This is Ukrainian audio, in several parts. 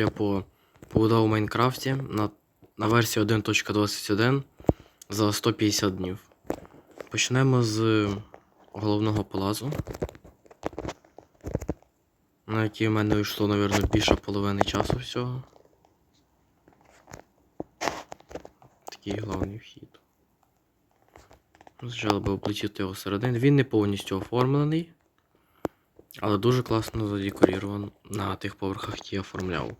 я по побудував у Майнкрафті на, на версії 1.21 за 150 днів. Почнемо з головного палазу. На який в мене йшло, мабуть, більше половини часу всього. Такий головний вхід. Спочатку би облетіти його всередину. Він не повністю оформлений, але дуже класно задекорірований на тих поверхах, які я оформляв.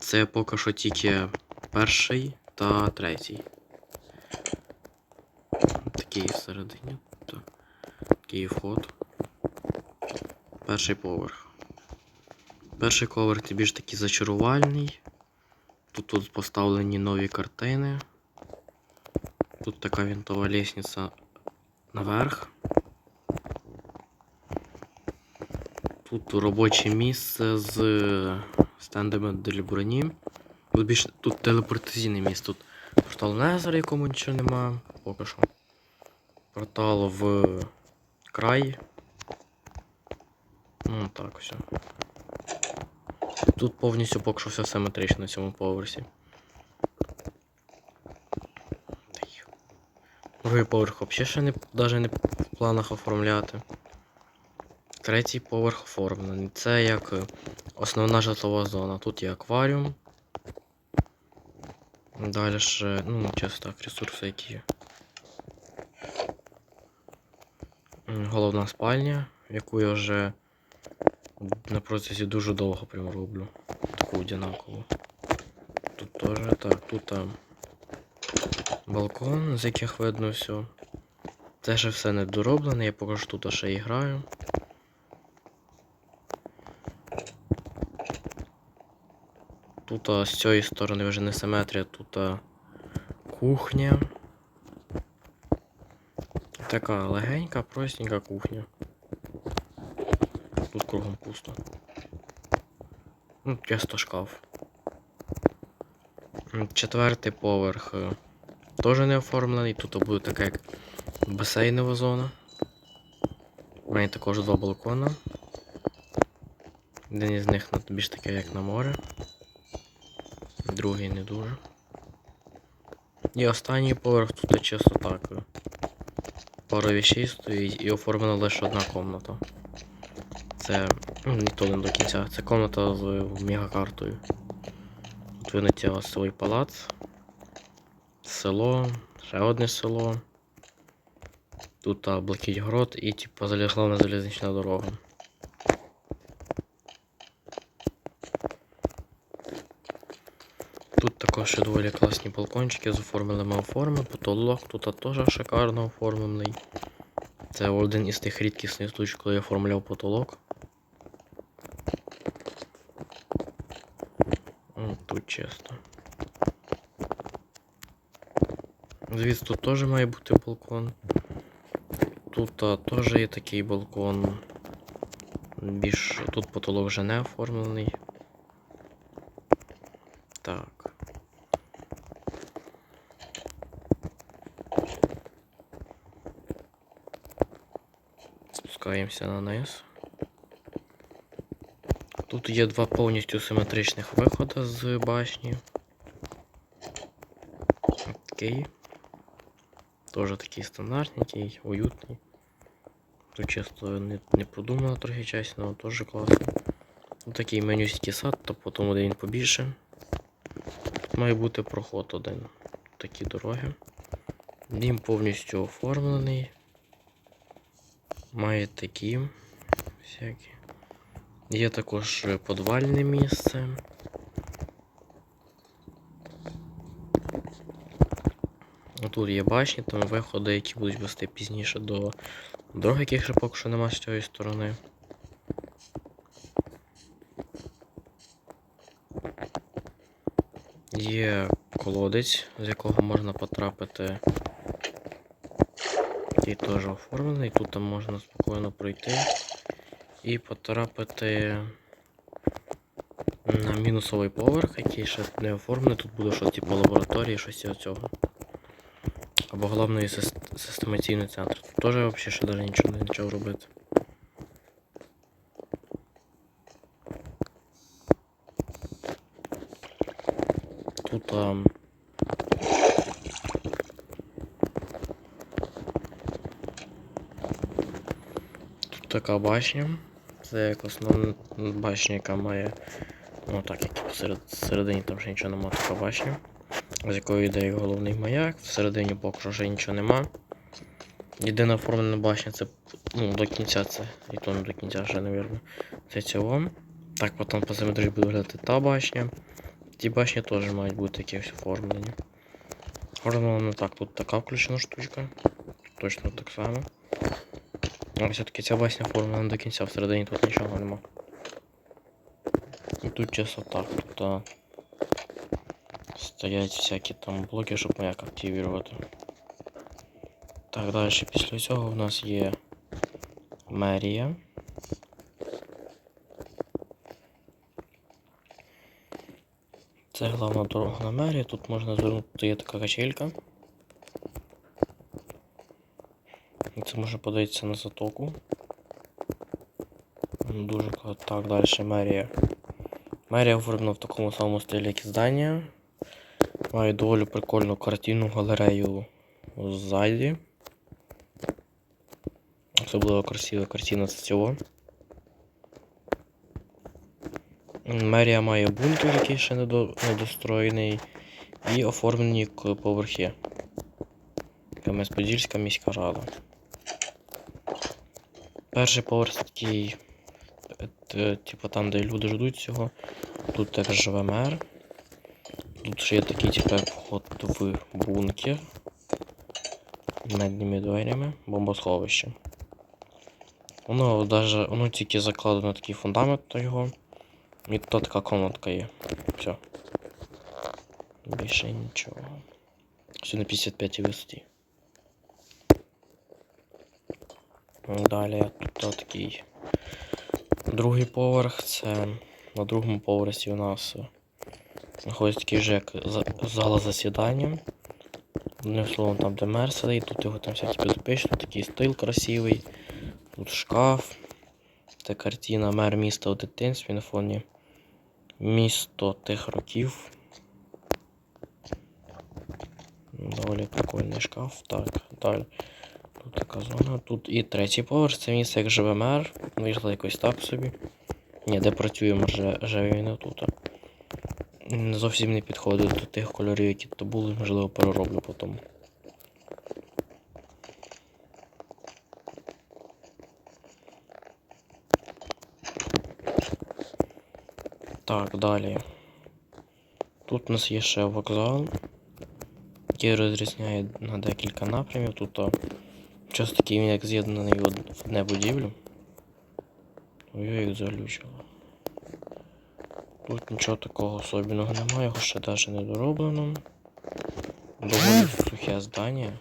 Це поки що тільки перший та третій. Такий всередині. Так. Такий вход. Перший поверх. Перший поверх це більш такий зачарувальний. Тут, тут поставлені нові картини. Тут така винтова лестниця наверх. Тут робоче місце з стендами для броні. Тут більш тут телепортаційне місце. Тут портал Незер, якому нічого нема, поки що. Портал в край. Ну так все. Тут повністю поки що все симетрично на цьому поверсі. Другий поверх взагалі ще не, навіть не в планах оформляти. Третій поверх оформлений. Це як е, основна житлова зона. Тут є акваріум. Далі ще, ну, чисто так, ресурси які є. Головна спальня, яку я вже на процесі дуже довго прям роблю. Таку одинакову. Тут теж так, тут там балкон, з яких видно все. Це ще все не дороблене, я поки що тут ще і граю. Тут з цієї сторони вже не симетрія, тут кухня. Така легенька, простенька кухня. Тут кругом пусто. Ну, чисто шкаф. Четвертий поверх е, теж не оформлений. Тут буде така як басейнова зона. У мене також два балкона. Один із них більш таке як на море. Другий не дуже. І останній поверх тут чисто так. Пара вещей стоїть і оформлена лише одна комната. Це ну, не то не до кінця. Це комната з мегакартою. Тут винеться свій палац. Село, ще одне село. Тут блакить грот і типу головна залізнична дорога. Тут також ще доволі класні балкончики з оформленими форми, потолок тут теж шикарно оформлений. Це один із тих рідкісних случаїв, коли я оформляв потолок. Тут чисто. Звідси тут теж має бути балкон. Тут теж є такий балкон. Більш тут потолок вже не оформлений. Так. Спускаємося на низ. Тут є два повністю симетричних виходи з башні. Такий. Теж такий стандартненький, уютний. Тут чисто не, не продумано трохи чесно, але теж класно. Такий менюський сад, то потім один побільше. Має бути проход один. Такі дороги. Дім повністю оформлений. Має такі всякі. Є також подвальне місце. Тут є башні, там виходи, які будуть вести пізніше до дорог, яких ще поки що нема з цієї сторони. Є колодець, з якого можна потрапити. Який теж оформлений, тут там можна спокійно пройти і потрапити на мінусовий поверх, який ще не оформлений. Тут буде щось типу лабораторії, щось цього. Або головний сис- системаційний центр. Тут теж взагалі ще навіть нічого не почав робити. тут. А... Тут така башня. Це як основна башня, яка має. Ну так, як посеред всередині там ще нічого немає, така башня. З якої йде головний маяк, всередині поки що ще нічого нема. Єдина оформлена башня це ну, до кінця це. І то не до кінця ще, навірно. Це цього. Так, потім по симетрії буде виглядати та башня. Ті башні теж мають бути якісь оформлені. Оформлено так, тут така включена штучка. Точно так само. А все-таки ця басня оформлена до кінця, всередині тут нічого нема. І тут чисто так, тут а, стоять всякі там блоки, щоб маяк активувати. Так, далі після цього в нас є мерія. Це головна дорога на мерії, тут можна звернути, є така качелька. Може подивитися на затоку. Дуже круто. Так, далі мерія. Мерія оформлена в такому самому стилі, як і здання. Має доволі прикольну картинну галерею ззаді. Особливо красива картина з цього. Мерія має бункер, який ще недостроєний, і оформлені поверхи. Кам'янець-Подільська міська рада. Перший поверх такий, е, типу там, де люди ждуть цього. Тут теж мер. Тут ще є такий типу вход в бункер. Медними дверями, бомбосховище. Воно даже, воно тільки закладено такий фундамент на його. І тут така комнатка є. Все. Більше нічого. Все на 55 висоті. Далі тут такий другий поверх. Це на другому поверсі у нас знаходиться такий же як зала засідання. Одним словом, там де мер сидить, тут його там всякі підопічні, такий стил красивий. Тут шкаф. Це картина мер міста у дитинстві на фоні місто тих років. Доволі прикольний шкаф. Так, далі. Така зона. Тут і третій поверх, це місце як живе мер. Вийшло якось так собі. Ні, де працюємо, він не тут. Зовсім не підходить до тих кольорів, які тут були, можливо, перероблю потім. Так, далі. Тут у нас є ще вокзал, який розрізняє на декілька напрямів. Тут час такий він як з'єднаний в од- одне будівлю. Ой, як залючило. Тут нічого такого особливого немає, його ще навіть не дороблено. Доволі сухе здання.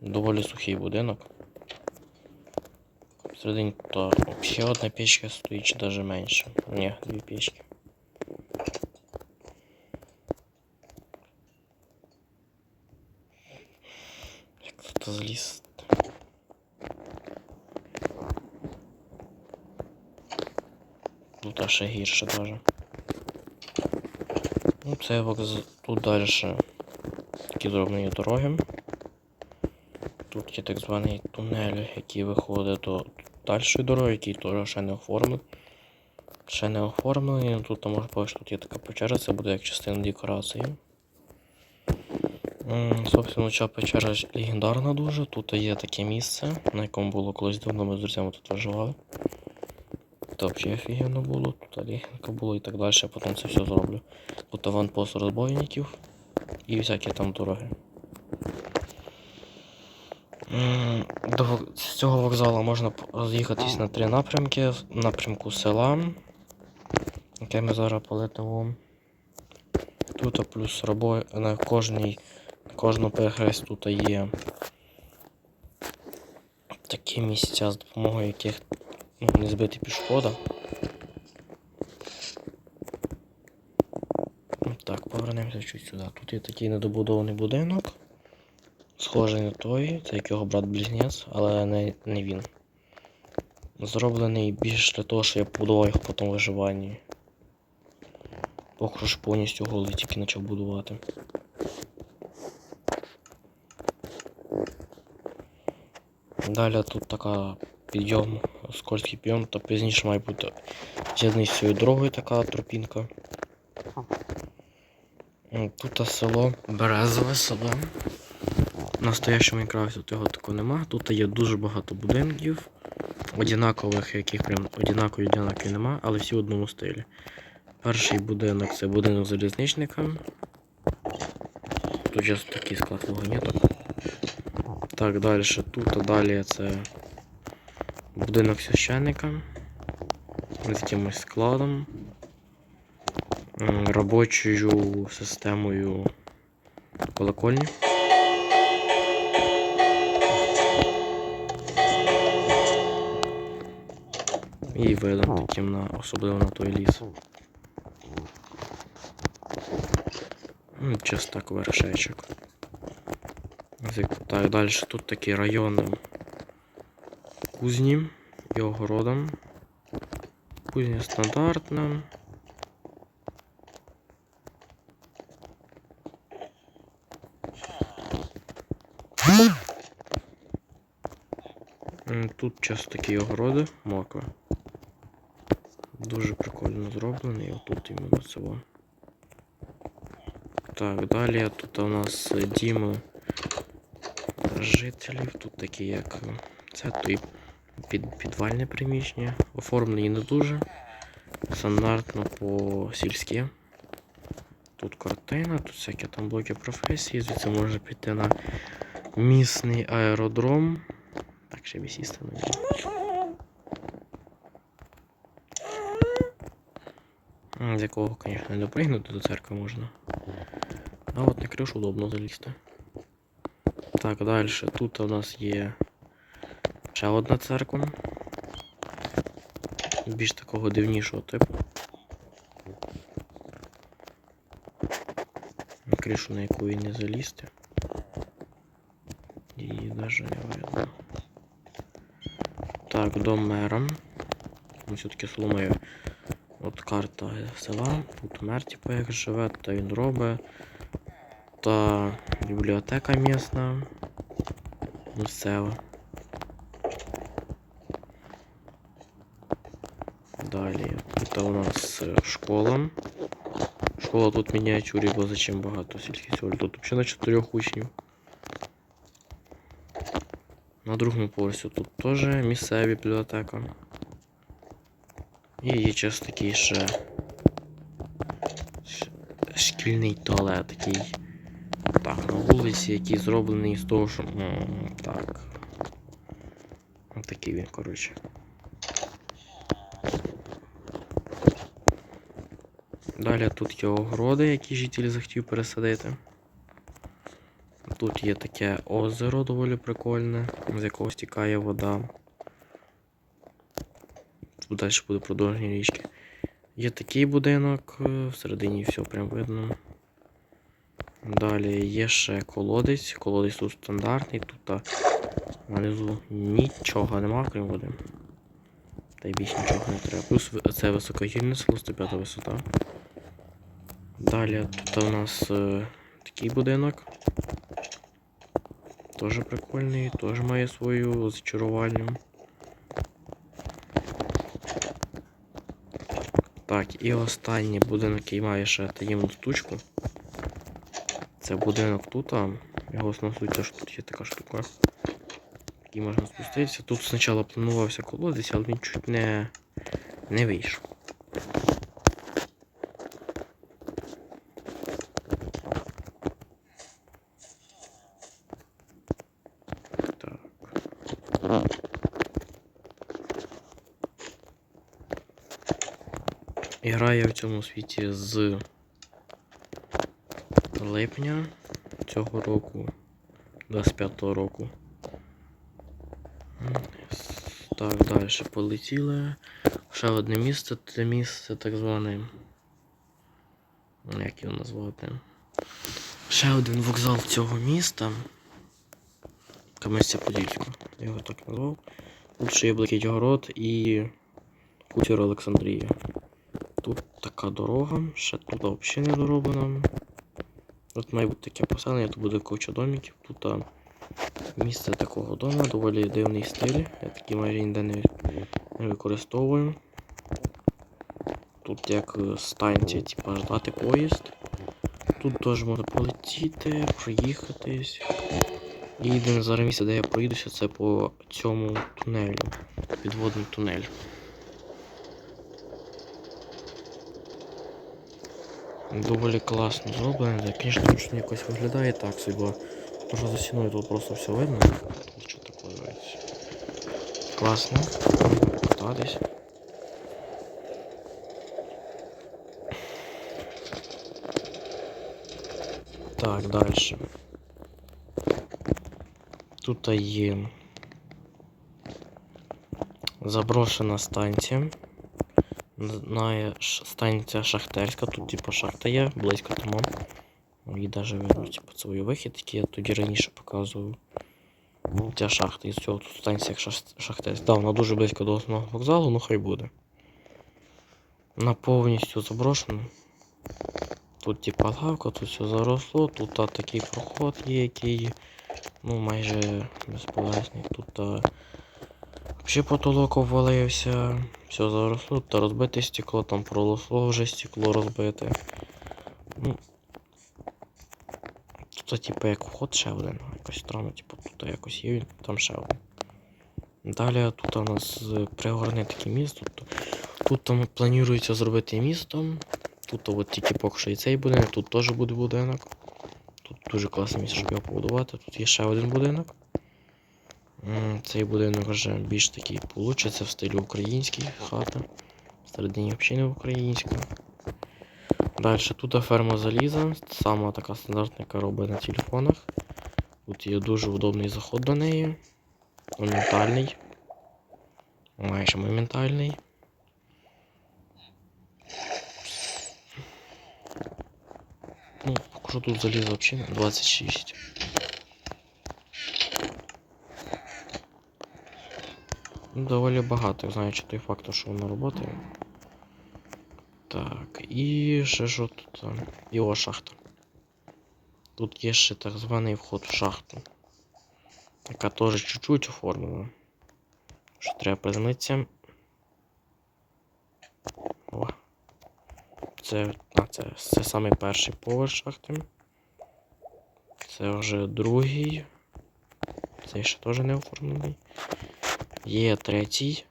Доволі сухий будинок. Всередині то ще одна печка стоїть, чи навіть менше. Ні, дві печки. Як тут зліз? Ще гірше даже. Ну, це вокз... тут далі такі зроблені дороги. Тут є так званий тунель, який виходить до дальшої дороги, який теж ще не оформлений. Ще не оформлений, ну, тут може бачити, тут є така печера, це буде як частина декорації. Собственно, ця печера легендарна дуже. Тут є таке місце, на якому було колись давно ми з друзями тут виживали. Тут взагалі офігенно було, тут легенько було і так далі, я потім це все зроблю. Тут аванпост розбойників і всякі там дороги. До з цього вокзалу можна роз'їхатись на три напрямки. Напрямку села, яке ми зараз полетимо. Тут плюс робо... на кожній на кожному перехресті тут є такі місця, з допомогою яких не збити пішохода. Так, повернемося чуть сюди. Тут є такий недобудований будинок. Схожий на той, це як його брат-близнець, але не, не він. Зроблений більш для того, що я побудував його по тому виживанні. Що повністю голий тільки почав будувати. Далі тут така підйом, скользький підйом, то пізніше має бути з'єднаний з цією дорогою така тропінка. Тут село Березове село. В настоящому Майнкрафті тут його такого нема. Тут є дуже багато будинків, однакових, яких прям однакові однакові нема, але всі в одному стилі. Перший будинок це будинок залізничника. Тут зараз такий склад вагонеток. Так, далі тут, а далі це будинок священника з якимось складом, робочою системою колокольні. І видом таким на особливо на той ліс. Чисто так вершечок. Так, далі тут такі райони кузні і огородом. Кузня стандартна. Тут часто такі огороди, морква. Дуже прикольно зроблений, отут іменно цього. Так, далі тут у нас діми жителів. Тут такі як це той під, підвальне приміщення. Оформлені не дуже. Стандартно по сільськи. Тут картина, тут всякі там блоки професії, звідси можна піти на місний аеродром. Так, ще сісти на З якого, звісно, не допригнути до церкви можна. А от на кришу удобно залізти. Так, далі. Тут у нас є ще одна церква. Більш такого дивнішого типу. На кришу, на яку і не залізти. Її навіть не видно. Так, дом мера. Все-таки село моє. От карта села. Тут мер, типу, як живе, та він робить. Та бібліотека місна. Місцева. Далі. Тут у нас е, школа. Школа тут мініатюрі, бо зачем багато сільських сел. Тут взагалі на чотирьох учнів. На другому поверсі тут теж місцева бібліотека. І є час такий ще шкільний туалет такий. Так, на вулиці, який зроблений з того, що. Так. Ось такий він, коротше. Далі тут є огороди, які житель захотів пересадити. Тут є таке озеро доволі прикольне, з якого стікає вода. Тут далі буде продовження річки. Є такий будинок, е, всередині все прям видно. Далі є ще колодець. Колодець тут стандартний, тут внизу нічого нема, крім води. Та й більше нічого не треба. Плюс це високогірне село 105 висота. Далі тут у нас е, такий будинок. Теж прикольний, теж має свою зачарувальню. Так, і останній будинок, який має ще таємну штучку. Це будинок тут, його основна суть, що тут є така штука. Який можна спуститися. Тут спочатку планувався колодець, але він чуть не, не вийшов. Граю в цьому світі з липня цього року, 25-го року. Так, далі полетіли. Ще одне місце, це місце так зване. Як його назвати? Ще один вокзал цього міста. Камеся Подільського. Я його так назвав. Тут ще є Блакитгород і Хутір Олександрія. тут така дорога, ще тут взагалі не дороблена. Тут має бути таке поселення, тут буде куча домиків. Тут а, місце такого дому, доволі дивний стиль. Я такий майже ніде не, використовую. Тут як е, станція, типа ждати поїзд. Тут теж можна полетіти, проїхатись. І єдине зараз місце, де я проїдуся, це по цьому тунелю. Підводний тунель. Доволі класно зроблено. Так, звісно, зручно якось виглядає так собі. бо що за стіною тут просто все видно. Що таке дивиться. Класно. Кататись. Так, далі. Тут є заброшена станція. Станція Шахтерська, тут типу шахта є, близько тому. І навіть видно, типу, це вихід, який я тоді раніше показував. Ця шахта, і з цього тут станція Шахтерська. Да, вона дуже близько до основного вокзалу, ну хай буде. Вона повністю заброшена. Тут типа лавка, тут все заросло, тут а, такий проход є, який ну майже безполезний. Тут а, взагалі потолок обвалився, все заросло, тут розбите стекло, там проросло вже стекло розбите. Ну, тут типа як вход ще один, якось странно, типу тут якось є, там ще один. Далі тут у нас е, пригорне таке місто. Тут, тут там планується зробити місто. Тут от тільки поки що і цей будинок, тут теж буде будинок. Дуже класне місце, щоб його побудувати. Тут є ще один будинок. Цей будинок вже більш такий получиться в стилі український хата. Всередині взагалі не українська. Далі тут ферма заліза, сама така стандартна, яка робить на телефонах. Тут є дуже удобний заход до неї. Моментальний. Майже моментальний. Покажу тут залізо взагалі 26. Ну, доволі багато, знаючи той факт, що воно працює. Так, і ще що тут? Його шахта. Тут є ще так званий вход в шахту. Яка теж чуть-чуть оформлена. Що треба приземлитися. О. це, це саме перший поверх шахти. Це вже другий. Цей ще теж не оформлений. Є третій.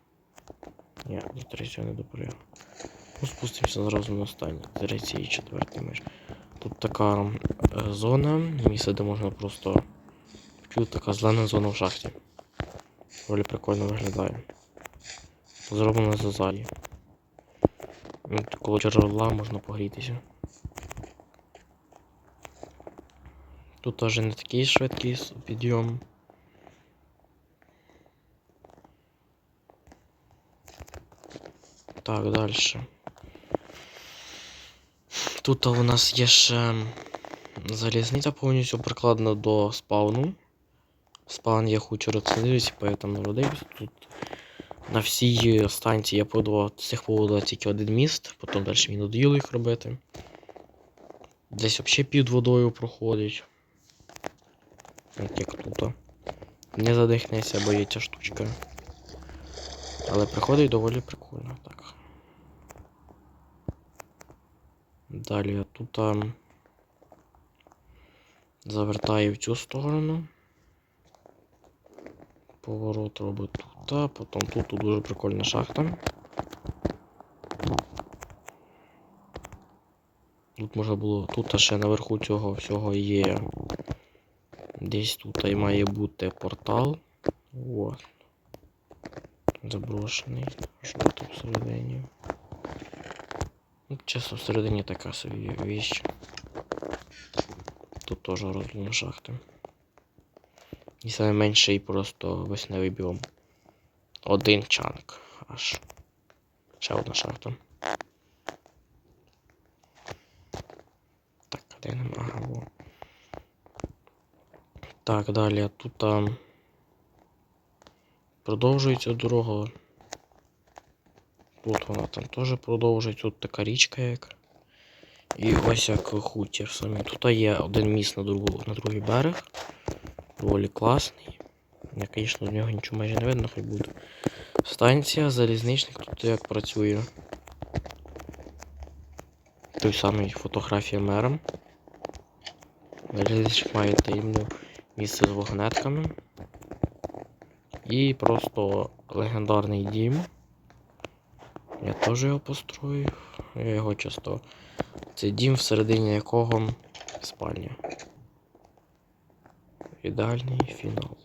Ні, до третього не доприв. Ну, спустимося зразу на останній. Третій і четвертий меж. Тут така е, зона, місце, де можна просто. Тут така зелена зона в шахті. Доволі прикольно виглядає. Зроблено з азалії. Ну, Коло джерела можна погрітися. Тут теж не такий швидкий підйом. Так, далі. Тут у нас є ще залізниця повністю прикладена до спауну. Спаун я хочу розцінитися, поэтому народився. Тут на всій станції я побудував цих побудував тільки один міст, потім далі мені надоїло їх робити. Десь взагалі під водою проходить. От як тут. Не задихнеться, бо є ця штучка. Але приходить доволі прикольно, так. Далі тут а, завертає в цю сторону. Поворот робить тут, а потім тут, тут дуже прикольна шахта. Тут можна було. Тут ще наверху цього всього є. Десь тут і має бути портал. От. Заброшений. Що тут всередині? Ну, чесно, всередині така собі віч. Тут теж розлом шахти. І найменший просто весневий біом. Один чанк аж. Ще одна шахта. Так, де нема? Ага. Так, далі тут там продовжується дорога. Тут вона там теж продовжить, тут така річка як. І ось як хутір самі. Тут є один міст на, другу, на другий берег. Доволі класний. Я, звісно, з нього нічого майже не видно, хай буде. Станція, залізничник тут як працює. Той самий фотографія мером. Залізничник має таємне місце з вагонетками. І просто легендарний дім. Я теж його построїв. Я його часто. Це дім, всередині якого спальня. Ідеальний фінал.